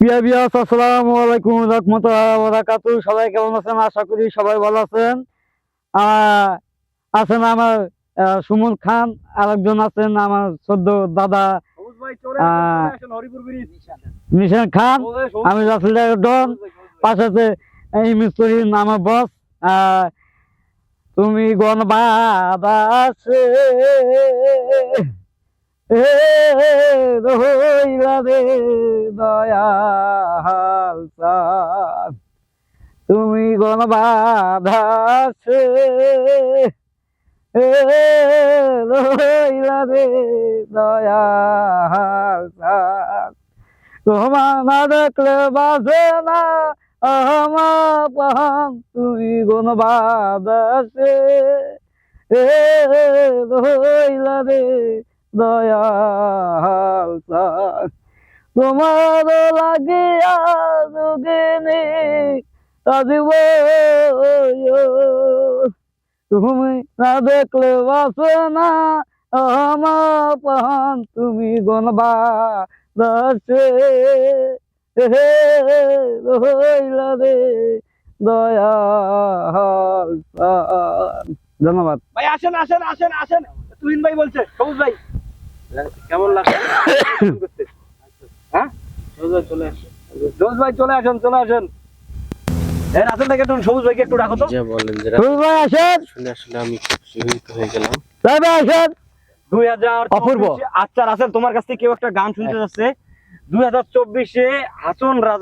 বিয়া বিয়া আসসালামু আলাইকুম রহমতুল্লাহ সবাই কেমন আছেন? আশা করি সবাই ভালো আছেন। আছেন আমার সুমন খান আরেকজন আছেন আমার সদ্য দাদা। মিশন খান আমি রাসেল ডন। পাশে আছে এই মিস্ত্রির নাম বস তুমি গণবাদাসে এ রইলা দয়াল। তুমি গণবাদাসে এ রইলা দয়াল। তোমার না দেখলে বাসে না আমার তুমি আছে এ রইলা রে দয়াল। তোমার লাগিয়া যোগিনী কাঁদিব তুমি না দেখলে বাসে না আমার পাহান তুমি গণবা দাসে। হে রইলা রে দয়াল। ধন্যবাদ। ভাই, আসেন আসেন আসেন আসেন। তুহিন ভাই বলছে, সবুজ ভাই। কেমন লাগছে? হ্যাঁ? চলে আসেন সবুজ ভাই চলে আসেন চলে আসেন। এই রাসেল থেকে একটু সবুজ ভাইকে একটু রাখো তো। যা বলেন যে সুরজ ভাই আসেন। শুনে আসলে আমি খুব শিহরিত হয়ে গেলাম। তাই ভাই আসেন। দুই হাজার অপূর্ব। আচ্ছা রাসেল তোমার কাছ থেকে কেউ একটা গান শুনতে যাচ্ছে। দুই হাজার চব্বিশে হাসন রাজ